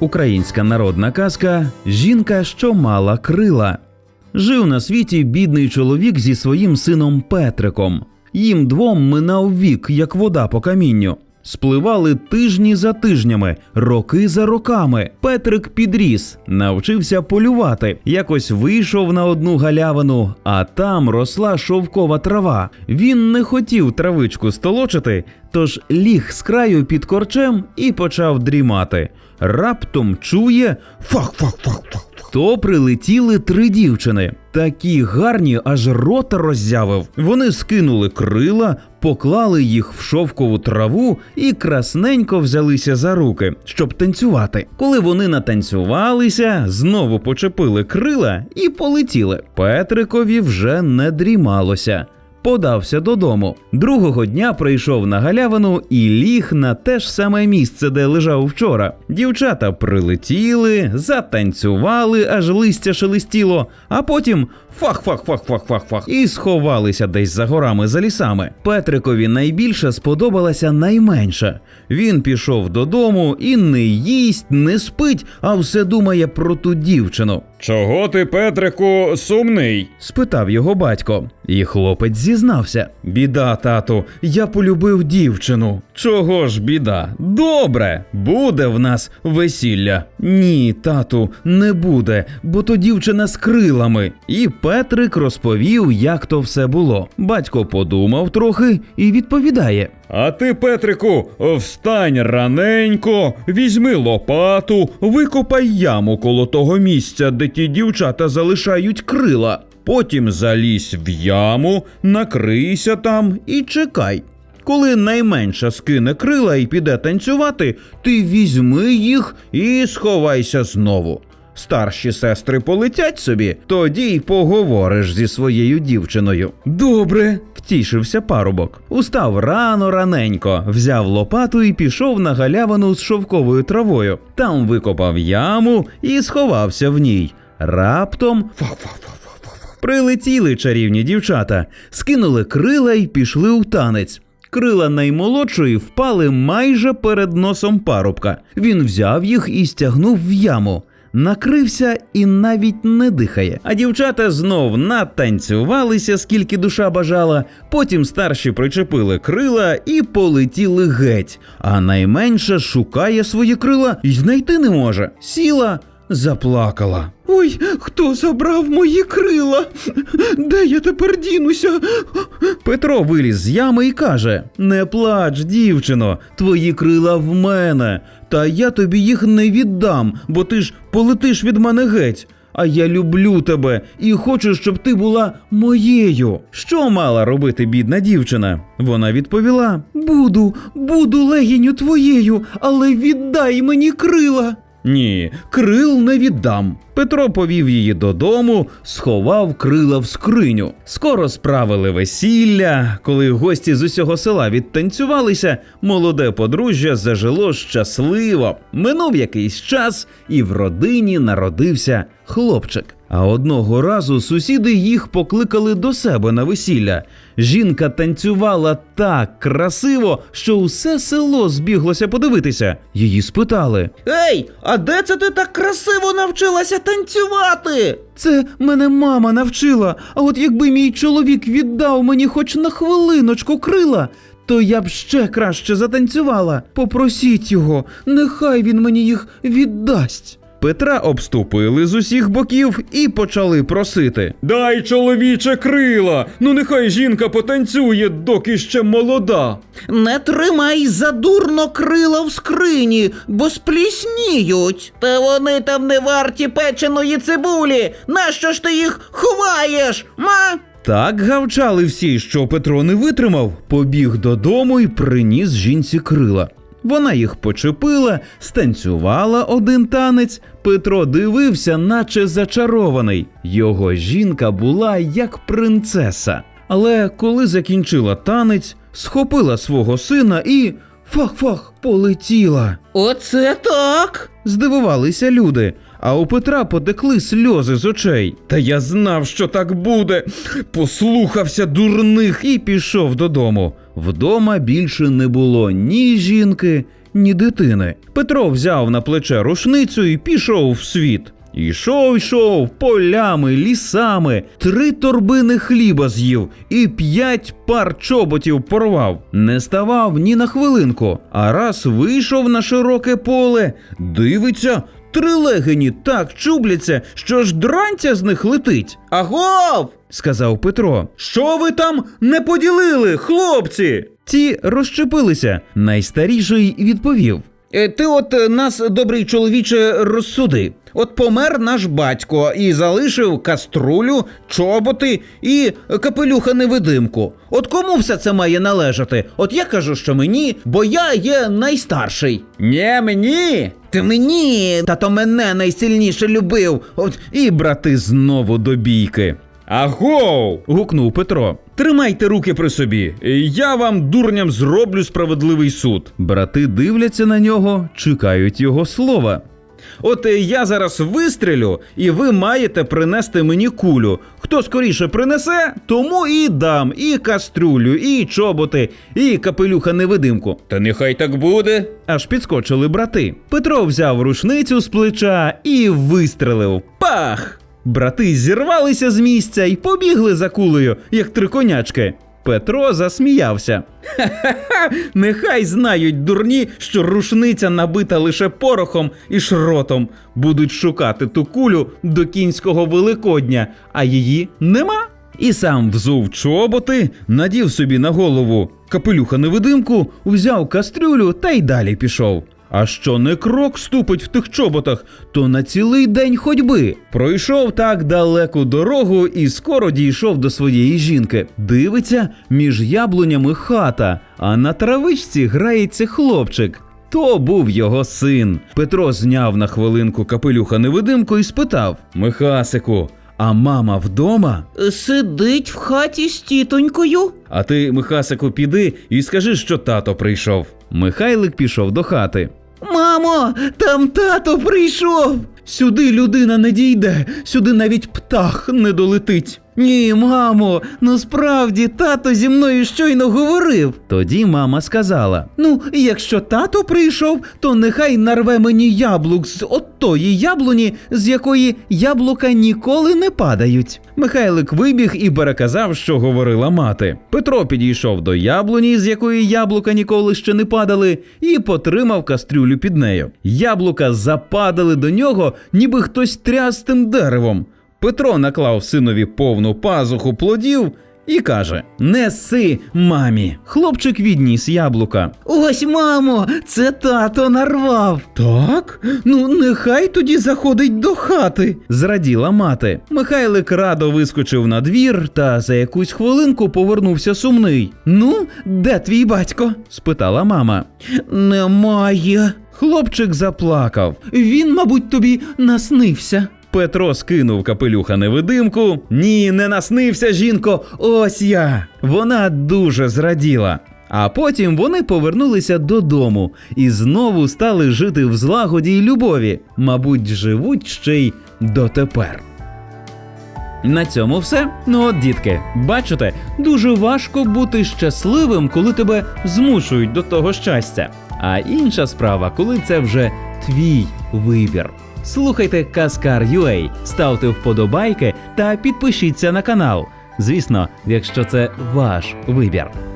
Українська народна казка Жінка, що мала крила. Жив на світі бідний чоловік зі своїм сином Петриком. Їм двом минав вік, як вода по камінню. Спливали тижні за тижнями, роки за роками. Петрик підріс, навчився полювати. Якось вийшов на одну галявину, а там росла шовкова трава. Він не хотів травичку столочити, тож ліг з краю під корчем і почав дрімати. Раптом чує фах-фах-фах-фах. То прилетіли три дівчини, такі гарні, аж рота роззявив. Вони скинули крила, поклали їх в шовкову траву і красненько взялися за руки, щоб танцювати. Коли вони натанцювалися, знову почепили крила і полетіли. Петрикові вже не дрімалося. Подався додому. Другого дня прийшов на галявину і ліг на те ж саме місце, де лежав вчора. Дівчата прилетіли, затанцювали, аж листя шелестіло, а потім фах-фах-фах-фах-фах-фах і сховалися десь за горами за лісами. Петрикові найбільше сподобалася найменша. Він пішов додому і не їсть, не спить, а все думає про ту дівчину. Чого ти, Петрику, сумний? спитав його батько, і хлопець зізнався: Біда, тату, я полюбив дівчину. Чого ж біда? Добре, буде в нас весілля. Ні, тату, не буде, бо то дівчина з крилами. І Петрик розповів, як то все було. Батько подумав трохи і відповідає. А ти, Петрику, встань раненько, візьми лопату, викопай яму коло того місця, де ті дівчата залишають крила. Потім залізь в яму, накрийся там і чекай. Коли найменша скине крила і піде танцювати, ти візьми їх і сховайся знову. Старші сестри полетять собі, тоді й поговориш зі своєю дівчиною. Добре, втішився парубок. Устав рано раненько, взяв лопату і пішов на галявину з шовковою травою. Там викопав яму і сховався в ній. Раптом прилетіли чарівні дівчата, скинули крила і пішли у танець. Крила наймолодшої впали майже перед носом парубка. Він взяв їх і стягнув в яму. Накрився і навіть не дихає. А дівчата знов натанцювалися, скільки душа бажала. Потім старші причепили крила і полетіли геть. А найменша шукає свої крила і знайти не може. Сіла, заплакала. Ой, хто забрав мої крила? Де я тепер дінуся? Петро виліз з ями і каже: Не плач, дівчино, твої крила в мене, та я тобі їх не віддам, бо ти ж полетиш від мене геть. А я люблю тебе і хочу, щоб ти була моєю. Що мала робити бідна дівчина? Вона відповіла: Буду, буду легіню твоєю, але віддай мені крила. Ні, крил не віддам. Петро повів її додому, сховав крила в скриню. Скоро справили весілля. Коли гості з усього села відтанцювалися, молоде подружжя зажило щасливо. Минув якийсь час, і в родині народився хлопчик. А одного разу сусіди їх покликали до себе на весілля. Жінка танцювала так красиво, що усе село збіглося подивитися. Її спитали: Ей, а де це ти так красиво навчилася танцювати? Це мене мама навчила. А от якби мій чоловік віддав мені хоч на хвилиночку крила, то я б ще краще затанцювала. Попросіть його, нехай він мені їх віддасть. Петра обступили з усіх боків і почали просити. Дай чоловіче крила, ну нехай жінка потанцює, доки ще молода. Не тримай задурно крила в скрині, бо сплісніють. Та вони там не варті печеної цибулі. Нащо ж ти їх ховаєш? Ма? Так гавчали всі, що Петро не витримав, побіг додому і приніс жінці крила. Вона їх почепила, станцювала один танець. Петро дивився, наче зачарований. Його жінка була як принцеса. Але коли закінчила танець, схопила свого сина і фах-фах полетіла. Оце так. Здивувалися люди, а у Петра потекли сльози з очей. Та я знав, що так буде. Послухався дурних і пішов додому. Вдома більше не було ні жінки, ні дитини. Петро взяв на плече рушницю і пішов в світ. Ішов, йшов полями, лісами, три торбини хліба з'їв і п'ять пар чоботів порвав. Не ставав ні на хвилинку. А раз вийшов на широке поле, дивиться, три легені так чубляться, що ж дранця з них летить. Агов! Сказав Петро. Що ви там не поділили, хлопці? Ті розщепилися. Найстаріший відповів. Е, Ти от е, нас, добрий чоловіче, розсуди. От помер наш батько і залишив каструлю, чоботи і капелюха невидимку. От кому все це має належати? От я кажу, що мені, бо я є найстарший. Нє мені. Ти мені, тато мене найсильніше любив. От І брати знову до бійки. Агов. гукнув Петро. Тримайте руки при собі. Я вам, дурням, зроблю справедливий суд. Брати дивляться на нього, чекають його слова. От е, я зараз вистрілю, і ви маєте принести мені кулю. Хто скоріше принесе, тому і дам і кастрюлю, і чоботи, і капелюха невидимку. Та нехай так буде. Аж підскочили брати. Петро взяв рушницю з плеча і вистрелив. Пах! Брати зірвалися з місця і побігли за кулею, як три конячки. Петро засміявся. Ха-ха-ха! Нехай знають дурні, що рушниця набита лише порохом і шротом. Будуть шукати ту кулю до кінського великодня, а її нема. І сам взув чоботи, надів собі на голову капелюха невидимку, взяв кастрюлю та й далі пішов. А що не крок ступить в тих чоботах, то на цілий день ходьби. Пройшов так далеку дорогу і скоро дійшов до своєї жінки. Дивиться, між яблунями хата, а на травичці грається хлопчик. То був його син. Петро зняв на хвилинку капелюха невидимку і спитав: Михасику, а мама вдома? сидить в хаті з тітонькою. А ти, Михасику, піди і скажи, що тато прийшов. Михайлик пішов до хати. Мамо, там тато прийшов. Сюди людина не дійде, сюди навіть птах не долетить. Ні, мамо, ну справді тато зі мною щойно говорив. Тоді мама сказала: Ну, якщо тато прийшов, то нехай нарве мені яблук з отої яблуні, з якої яблука ніколи не падають. Михайлик вибіг і переказав, що говорила мати. Петро підійшов до яблуні, з якої яблука ніколи ще не падали, і потримав кастрюлю під нею. Яблука западали до нього, ніби хтось тряс тим деревом. Петро наклав синові повну пазуху плодів і каже: Неси, мамі. Хлопчик відніс яблука. Ось, мамо, це тато нарвав. Так? Ну, нехай тоді заходить до хати. Зраділа мати. Михайлик радо вискочив на двір та за якусь хвилинку повернувся сумний. Ну, де твій батько? спитала мама. Немає. Хлопчик заплакав. Він, мабуть, тобі наснився. Петро скинув капелюха невидимку. Ні, не наснився, жінко, ось я. Вона дуже зраділа. А потім вони повернулися додому і знову стали жити в злагоді й любові. Мабуть, живуть ще й дотепер. На цьому все. Ну от, дітки, бачите, дуже важко бути щасливим, коли тебе змушують до того щастя. А інша справа, коли це вже твій вибір. Слухайте Каскар.ua, ставте вподобайки та підпишіться на канал. Звісно, якщо це ваш вибір.